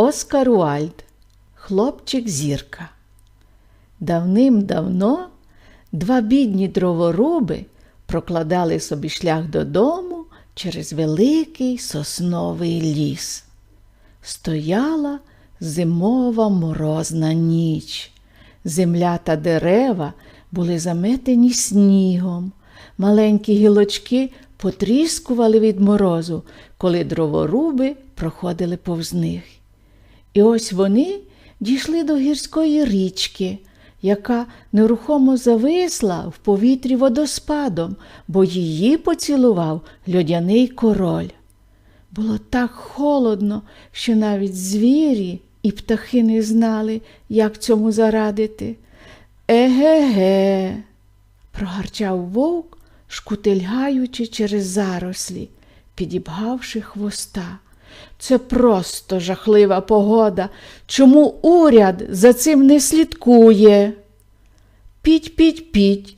Оскар Уальд, хлопчик зірка. Давним-давно два бідні дроворуби прокладали собі шлях додому через великий сосновий ліс. Стояла зимова морозна ніч. Земля та дерева були заметені снігом. Маленькі гілочки потріскували від морозу, коли дроворуби проходили повз них. І ось вони дійшли до гірської річки, яка нерухомо зависла в повітрі водоспадом, бо її поцілував льодяний король. Було так холодно, що навіть звірі і птахи не знали, як цьому зарадити. Еге-ге, прогарчав вовк, шкутильгаючи через зарослі, підібгавши хвоста. Це просто жахлива погода. Чому уряд за цим не слідкує? Піть, піть, піть.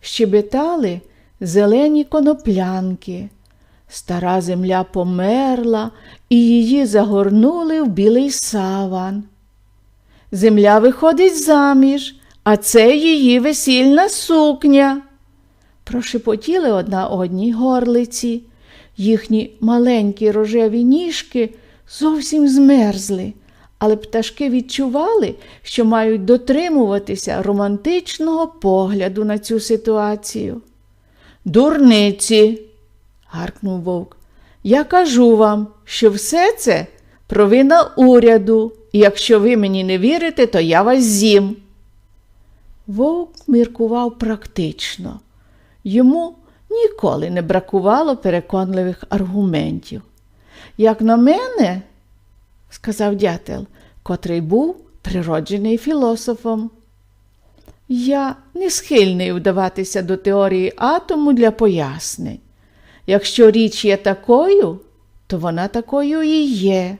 Щебетали зелені коноплянки. Стара земля померла, і її загорнули в білий саван. Земля виходить заміж, а це її весільна сукня. Прошепотіли одна одній горлиці. Їхні маленькі рожеві ніжки зовсім змерзли, але пташки відчували, що мають дотримуватися романтичного погляду на цю ситуацію. Дурниці, гаркнув вовк, я кажу вам, що все це провина уряду, і якщо ви мені не вірите, то я вас з'їм. Вовк міркував практично. Йому ніколи не бракувало переконливих аргументів. Як на мене, сказав дятел, котрий був природжений філософом. Я не схильний вдаватися до теорії атому для пояснень. Якщо річ є такою, то вона такою і є,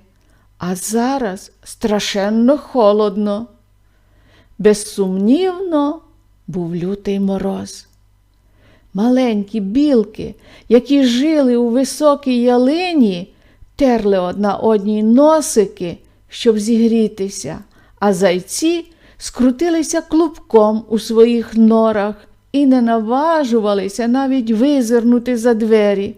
а зараз страшенно холодно. Безсумнівно, був лютий мороз. Маленькі білки, які жили у високій ялині, терли одна одній носики, щоб зігрітися, а зайці скрутилися клубком у своїх норах і не наважувалися навіть визирнути за двері.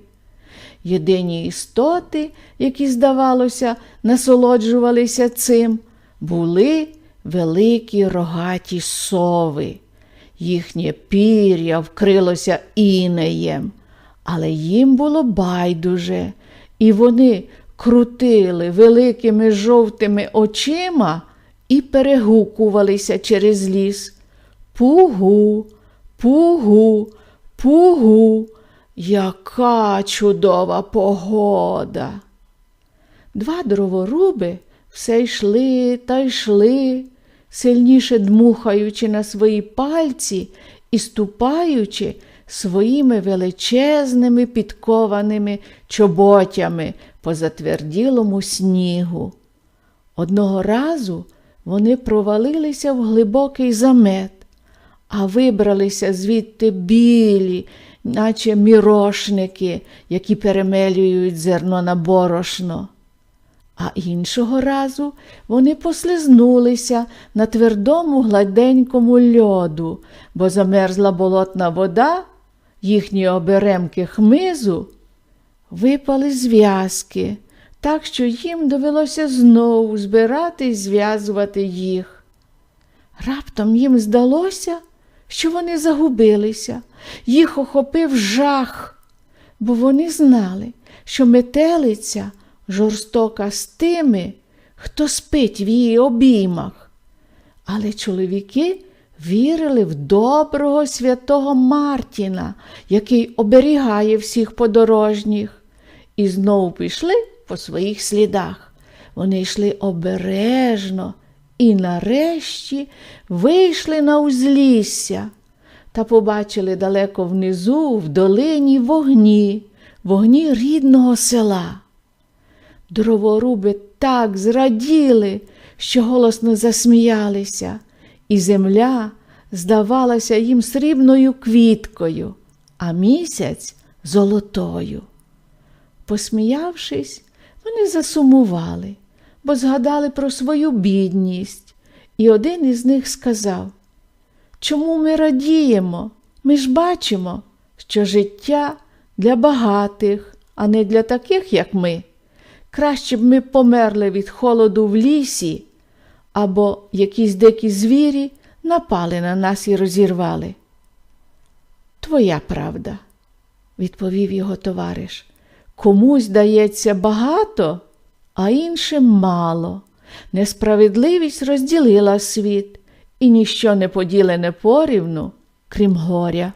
Єдині істоти, які, здавалося, насолоджувалися цим, були великі рогаті сови. Їхнє пір'я вкрилося інеєм, але їм було байдуже, і вони крутили великими жовтими очима і перегукувалися через ліс. Пугу, пугу, пугу, яка чудова погода. Два дроворуби все йшли та йшли, сильніше дмухаючи на свої пальці і ступаючи своїми величезними підкованими чоботями по затверділому снігу. Одного разу вони провалилися в глибокий замет, а вибралися звідти білі, наче мірошники, які перемелюють зерно на борошно. А іншого разу вони послизнулися на твердому гладенькому льоду, бо замерзла болотна вода, їхні оберемки хмизу випали зв'язки, так що їм довелося знову збирати і зв'язувати їх. Раптом їм здалося, що вони загубилися, їх охопив жах, бо вони знали, що метелиця жорстока з тими, хто спить в її обіймах. Але чоловіки вірили в доброго святого Мартіна, який оберігає всіх подорожніх, і знову пішли по своїх слідах. Вони йшли обережно і нарешті вийшли на узлісся та побачили далеко внизу, в долині вогні, вогні рідного села. Дроворуби так зраділи, що голосно засміялися, і земля здавалася їм срібною квіткою, а місяць золотою. Посміявшись, вони засумували, бо згадали про свою бідність, і один із них сказав: Чому ми радіємо? Ми ж бачимо, що життя для багатих, а не для таких, як ми. Краще б ми померли від холоду в лісі, або якісь дикі звірі напали на нас і розірвали. Твоя правда, відповів його товариш. Комусь дається багато, а іншим мало. Несправедливість розділила світ, і ніщо не поділене порівну, крім горя.